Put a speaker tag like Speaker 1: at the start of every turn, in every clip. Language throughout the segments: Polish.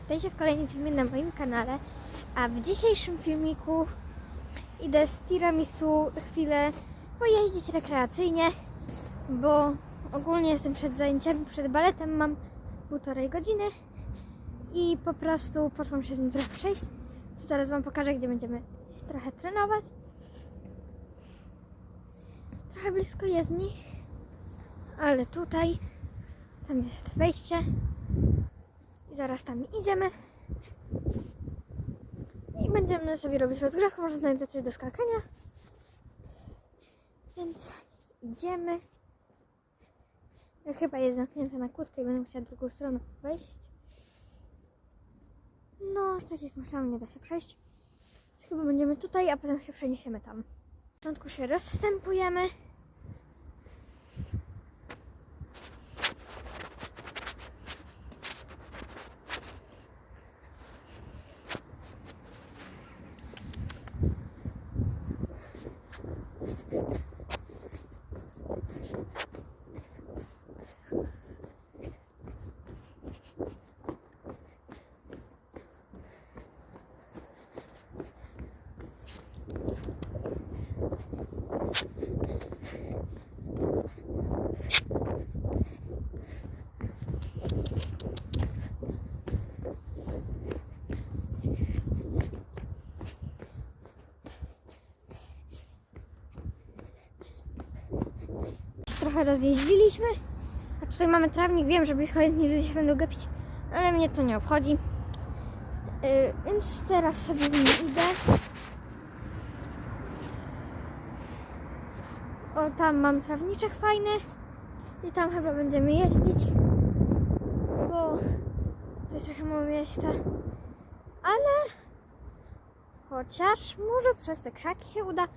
Speaker 1: Witajcie w kolejnym filmie na moim kanale. A w dzisiejszym filmiku idę z tiramisu chwilę pojeździć rekreacyjnie, bo ogólnie jestem przed zajęciami, przed baletem mam półtorej godziny i po prostu poszłam się z nim trochę przejść. Zaraz Wam pokażę, gdzie będziemy trochę trenować. Trochę blisko jezdni, ale tutaj, tam jest wejście. I zaraz tam idziemy. I będziemy sobie robić rozgrzewkę, może znajdę coś do skakania. Więc idziemy. Chyba jest zamknięte na kłódkę i będę musiała drugą stroną wejść. No, tak jak myślałam, nie da się przejść. Więc chyba będziemy tutaj, a potem się przeniesiemy tam. Na początku się rozstępujemy. Trochę rozjeździliśmy. A tutaj mamy trawnik, wiem, że blisko jedni ludzie będą gapić, ale mnie to nie obchodzi. Yy, więc teraz sobie z nim idę. O, tam mam trawniczek fajny i tam chyba będziemy jeździć, bo to jest trochę mało miejsca. Ale chociaż może przez te krzaki się uda,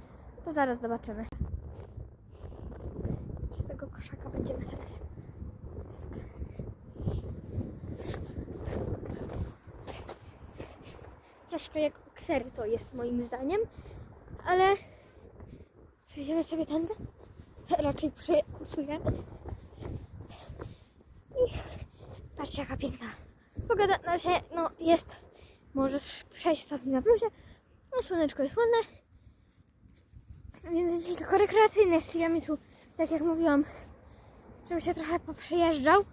Speaker 1: to zaraz zobaczymy. Tego koszaka będziemy teraz. Troszkę jak ksery to jest moim zdaniem, ale przejdziemy sobie tędy. Raczej przekusujemy. I patrzcie jaka piękna pogoda. Na razie no jest może 6 stopni na plusie. No słoneczko jest ładne. Więc dzisiaj tylko rekreacyjne z tiramisu tak jak mówiłam, żeby się trochę poprzejeżdżał.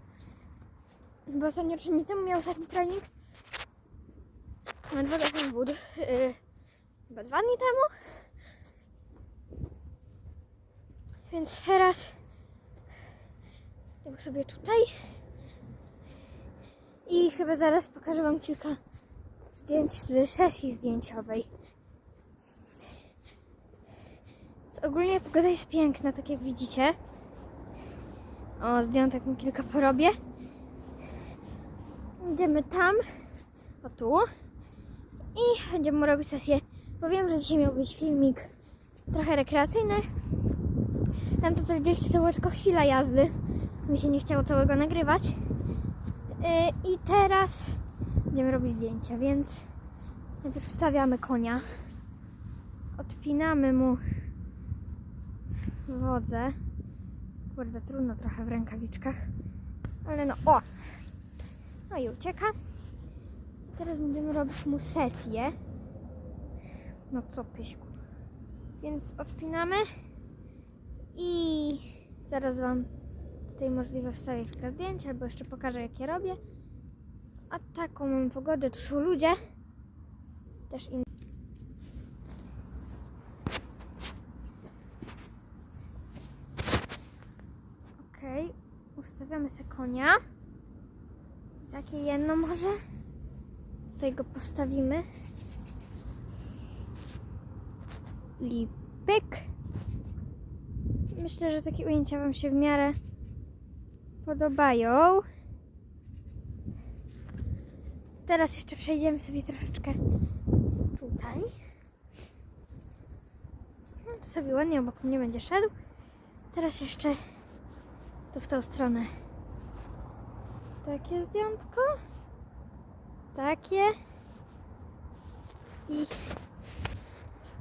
Speaker 1: Bo ostatnio trzy dni temu miał ostatni trening. Dwa dni wód. Yy, chyba dwa dni temu. Więc teraz idę sobie tutaj. I chyba zaraz pokażę Wam kilka zdjęć z sesji zdjęciowej. Więc ogólnie pogoda jest piękna, tak jak widzicie. O, zdjęłam mi kilka porobię. Idziemy tam, o tu. I będziemy robić sesję, bo wiem, że dzisiaj miał być filmik trochę rekreacyjny. Tam to co widzieliście, to była tylko chwila jazdy. Mi się nie chciało całego nagrywać. Yy, I teraz będziemy robić zdjęcia, więc najpierw stawiamy konia. Odpinamy mu wodzę. Kurde, trudno trochę w rękawiczkach. Ale no, o! No i ucieka. Teraz będziemy robić mu sesję. No co, pyśku. Więc odpinamy. I zaraz Wam tutaj możliwe wstawię kilka zdjęć, albo jeszcze pokażę, jakie robię. A taką mam pogodę, tu są ludzie. Też inni. Sobie konia. Takie jedno może. Tutaj go postawimy. I pyk. Myślę, że takie ujęcia Wam się w miarę podobają. Teraz jeszcze przejdziemy sobie troszeczkę tutaj. No to sobie ładnie obok mnie będzie szedł. Teraz jeszcze to w tą stronę. Takie zdjątko. Takie. I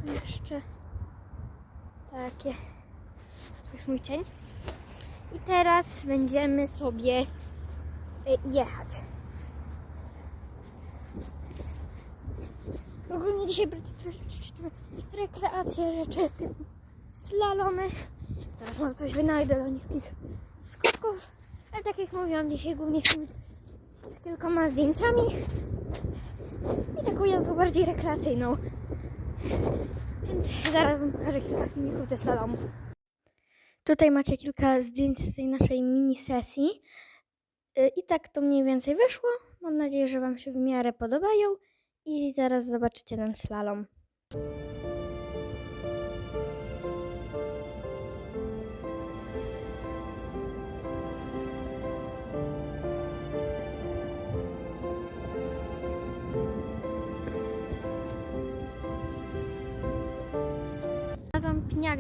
Speaker 1: jeszcze takie. To jest mój cień. I teraz będziemy sobie y, jechać. będę dzisiaj rekreacje, rzeczy typu slalomy. Zaraz może coś wynajdę do nich. Tak jak mówiłam, dzisiaj głównie film z kilkoma zdjęciami i taką jazdą bardziej rekreacyjną. Więc zaraz wam pokażę kilka filmików ze slalomu. Tutaj macie kilka zdjęć z tej naszej mini sesji. Y, I tak to mniej więcej wyszło. Mam nadzieję, że Wam się w miarę podobają. I zaraz zobaczycie ten slalom.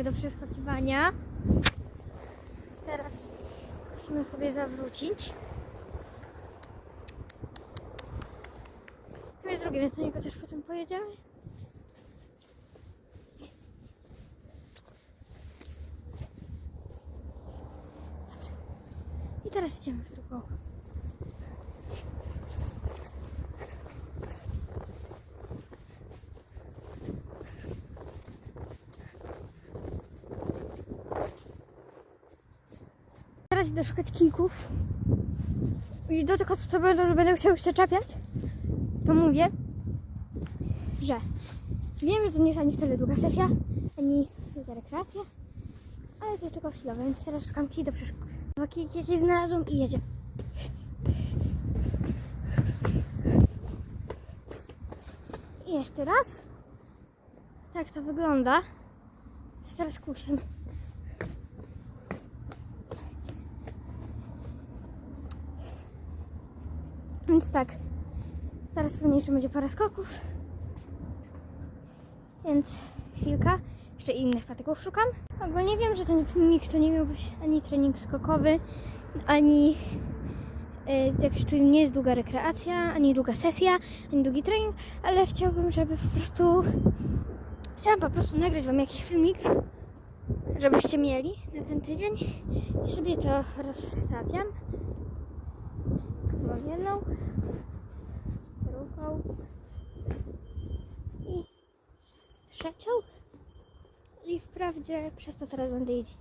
Speaker 1: Pniak do przeskakiwania. Teraz musimy sobie zawrócić. Tu jest drugi, więc na niego też potem pojedziemy. Dobrze. I teraz idziemy w drugą. Idę szukać kijków. I do tego, co będą, że będę chciał się czepiać, to mówię, że wiem, że to nie jest ani wcale długa sesja, ani rekreacja, ale to jest tylko chwilowe, więc teraz szukam kij do przeszkód. Dwa kijki jakieś znalazłam i jedziemy. I jeszcze raz. Tak to wygląda. Teraz kusem. Więc tak, zaraz pewnie jeszcze będzie parę skoków. Więc chwilka. Jeszcze innych patyków szukam. Ogólnie wiem, że ten filmik to nie miał być ani trening skokowy, ani y, jakaś tu nie jest długa rekreacja, ani długa sesja, ani długi trening, ale chciałbym, żeby po prostu chciałam po prostu nagrać wam jakiś filmik, żebyście mieli na ten tydzień i sobie to rozstawiam. Mam jedną, drugą i trzecią. I wprawdzie przez to teraz będę jeździć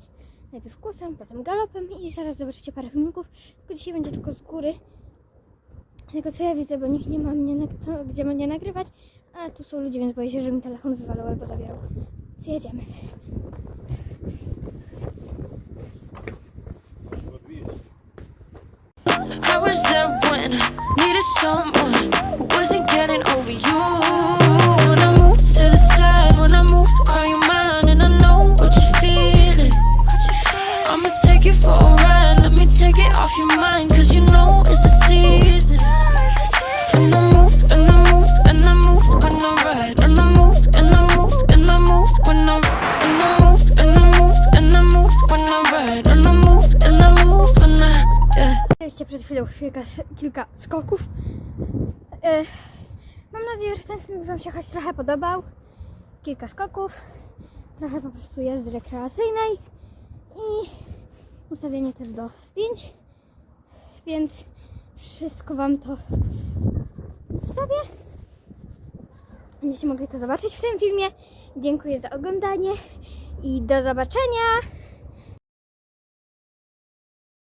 Speaker 1: najpierw kursem, potem galopem i zaraz zobaczycie parę filmików. Tylko dzisiaj będzie tylko z góry. Tego co ja widzę, bo nikt nie ma mnie, to, gdzie mnie nagrywać. A tu są ludzie, więc boję się, że mi telefon wywalał albo zabierał. Więc jedziemy.
Speaker 2: Needed someone
Speaker 1: Chwilą kilka, kilka skoków. E, mam nadzieję, że ten film Wam się choć trochę podobał. Kilka skoków, trochę po prostu jazdy rekreacyjnej i ustawienie też do zdjęć. Więc wszystko Wam to wstawię. Będziecie mogli to zobaczyć w tym filmie. Dziękuję za oglądanie i do zobaczenia.